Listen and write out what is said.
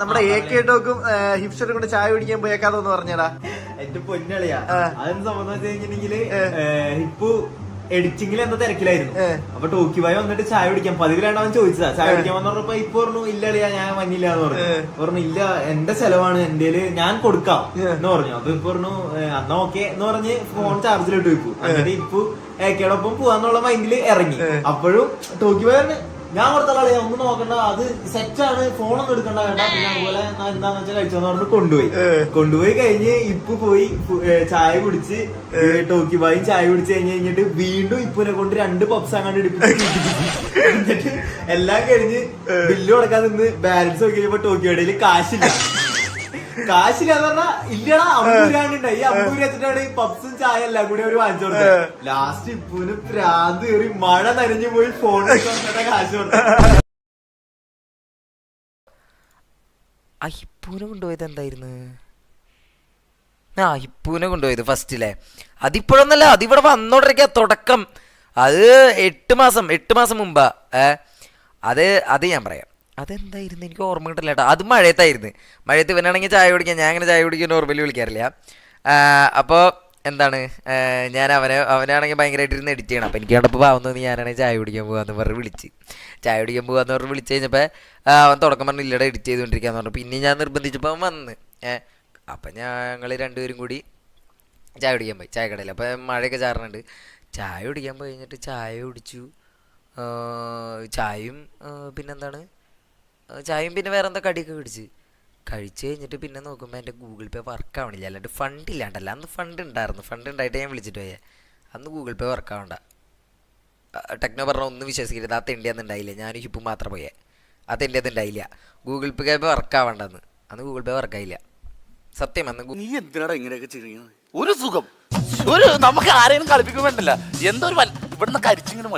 നമ്മുടെ A K ടോക്കും ഹിപ്സ്റ്ററും കൂടെ ചായ കുടിക്കാൻ പോയേക്കാതെന്ന് പറഞ്ഞടാ. എന്റെ പൊന്നളിയാ. അതെന്ന് സംബന്ധിച്ച് കഴിഞ്ഞിട്ടുണ്ടെങ്കിൽ ഹിപ്പു എഡിറ്റിംഗിൽ എന്താ തിരക്കിലായിരുന്നു. അപ്പൊ ടോക്കി ബായ് വന്നിട്ട് ചായ കുടിക്കാൻ പതിവിലാണ് അവൻ ചോദിച്ചതാ. ചായ കുടിക്കാൻ വന്ന പറഞ്ഞപ്പോ ഇപ്പൊ പറഞ്ഞു ഇല്ല അളിയാ ഞാൻ വന്നില്ല എന്ന് പറഞ്ഞു. പറഞ്ഞു ഇല്ല എന്റെ ചെലവാണ്. എന്റെ ഞാൻ കൊടുക്കാം. എന്ന് പറഞ്ഞു. അപ്പൊ ഇപ്പൊ പറഞ്ഞു അന്നാ ഓക്കെ എന്ന് പറഞ്ഞ് ഫോൺ ചാർജിലിട്ട് വെക്കും എന്നിട്ട് ഇപ്പൊ ഏക്കയോടൊപ്പം പോവാന്നുള്ള മൈൻഡിൽ ഇറങ്ങി. അപ്പോഴും ടോക്കി ബായ് പറഞ്ഞു ഞാൻ കൊടുത്ത കളിയാ ഒന്നും നോക്കണ്ട. അത് സെറ്റാണ് ഫോണൊന്നും എടുക്കണ്ട വേണ്ട. പിന്നെ അതുപോലെ ഞാൻ എന്താന്ന് വെച്ചാൽ കഴിച്ചോന്ന് പറഞ്ഞു കൊണ്ടുപോയി. കൊണ്ടുപോയി കഴിഞ്ഞ് ഇപ്പൊ പോയി ചായ കുടിച്ച് ടോക്കി ബായും ചായ കുടിച്ച് കഴിഞ്ഞ് കഴിഞ്ഞിട്ട് വീണ്ടും ഇപ്പൊനെ കൊണ്ട് രണ്ട് പപ്സ് അങ്ങാണ്ട് എടുപ്പിച്ച് എന്നിട്ട് എല്ലാം കഴിഞ്ഞ് ബില്ല് കൊടുക്കാൻ നിന്ന് ബാലൻസ് നോക്കി കഴിഞ്ഞപ്പോ ടോക്കിയോടെ കാശില്ല. കാശില്ല പറഞ്ഞാ ഇല്ലടാ അമ്പൂരാണ് ഈ അമ്പൂര് വെച്ചിട്ടാണ് ഈ പപ്സും ചായ എല്ലാം കൂടി ഒരു വാങ്ങിച്ചു കൊടുത്തത്. ലാസ്റ്റ് ഇപ്പുന് പ്രാന്ത് കയറി മഴ നനഞ്ഞു പോയി ഫോൺ കാശ് കൊടുത്തു അഹിപ്പൂനെ ഹിപ്പൂനെ കൊണ്ടുപോയത് എന്തായിരുന്നു? ആ ഹിപ്പൂനെ കൊണ്ടുപോയത് ഫസ്റ്റിലെ അതിപ്പോഴൊന്നല്ല അതിവിടെ വന്നോണ്ടിരിക്കുക തുടക്കം. അത് എട്ട് മാസം എട്ട് മാസം മുമ്പാ. ഏ? അത് അത് ഞാൻ പറയാം. അതെന്തായിരുന്നു? എനിക്ക് ഓർമ്മ കിട്ടില്ല കേട്ടോ. അത് മഴയത്തായിരുന്നു. മഴയത്ത് ഇവനാണെങ്കിൽ ചായ കുടിക്കാൻ ഞാൻ അങ്ങനെ ചായ കുടിക്കാൻ നോർമലി വിളിക്കാറില്ല. അപ്പോൾ എന്താണ്? ഞാൻ അവനെ അവനാണെങ്കിൽ ഭയങ്കരമായിട്ട് ഇരുന്ന് എഡിറ്റ് ചെയ്യണം. അപ്പോൾ എനിക്ക് കണ്ടപ്പോൾ പാവം ഞാനാണെങ്കിൽ ചായ കുടിക്കാൻ പോകാന്ന് പറഞ്ഞ് വിളിച്ച്. ചായ കുടിക്കാൻ പോകാന്ന് പറഞ്ഞ് വിളിച്ച് കഴിഞ്ഞപ്പോൾ അവൻ തുടക്കം പറഞ്ഞ് ഇല്ലടെ എഡിറ്റ് ചെയ്തുകൊണ്ടിരിക്കാന്ന് പറഞ്ഞു. പിന്നെ ഞാൻ നിർബന്ധിച്ചപ്പോൾ അവൻ വന്ന്. അപ്പം ഞങ്ങൾ രണ്ടുപേരും കൂടി ചായ കുടിക്കാൻ പോയി ചായ കടയിൽ അപ്പോൾ മഴയൊക്കെ ചാറുന്നുണ്ട്. ചായ കുടിക്കാൻ പോയി കഴിഞ്ഞിട്ട് ചായ കുടിച്ചു. ചായയും പിന്നെന്താണ്? ചായയും പിന്നെ വേറെ എന്താ കടിയൊക്കെ കടിച്ച്? കഴിച്ച് കഴിഞ്ഞിട്ട് പിന്നെ നോക്കുമ്പോൾ എന്റെ ഗൂഗിൾ പേ വർക്ക് ആവണില്ല. അല്ലാണ്ട് ഫണ്ട് ഇല്ലാണ്ടല്ല. അന്ന് ഫണ്ട് ഉണ്ടായിരുന്നു ഫണ്ട് ഉണ്ടായിട്ട് ഞാൻ വിളിച്ചിട്ട് പോയേ. അന്ന് ഗൂഗിൾ പേ വർക്ക് ആവണ്ട. ടെക്നോ പറഞ്ഞ ഒന്നും വിശ്വസിക്കരുത്. ആ തെണ്ടിയൊന്നും ഉണ്ടായില്ല ഞാനും ഹിപ്പും മാത്രം പോയേ. ആ അത് ഉണ്ടായില്ല ഗൂഗിൾ പേ വർക്ക് ആവണ്ടെന്ന്. അന്ന് ഗൂഗിൾ പേ വർക്ക് ആയില്ല. സത്യം അന്ന് നീ എന്തിനാടാ ഇങ്ങനെയൊക്കെ ചെയ്യുന്നത് ഒരു സുഖം. ഒരു നമുക്ക് ആരെയും കളിപ്പിക്കാൻ വേണ്ടല്ല എന്തോ ഒരു ഇവിടുന്ന് കരിച്ചിങ്ങനെ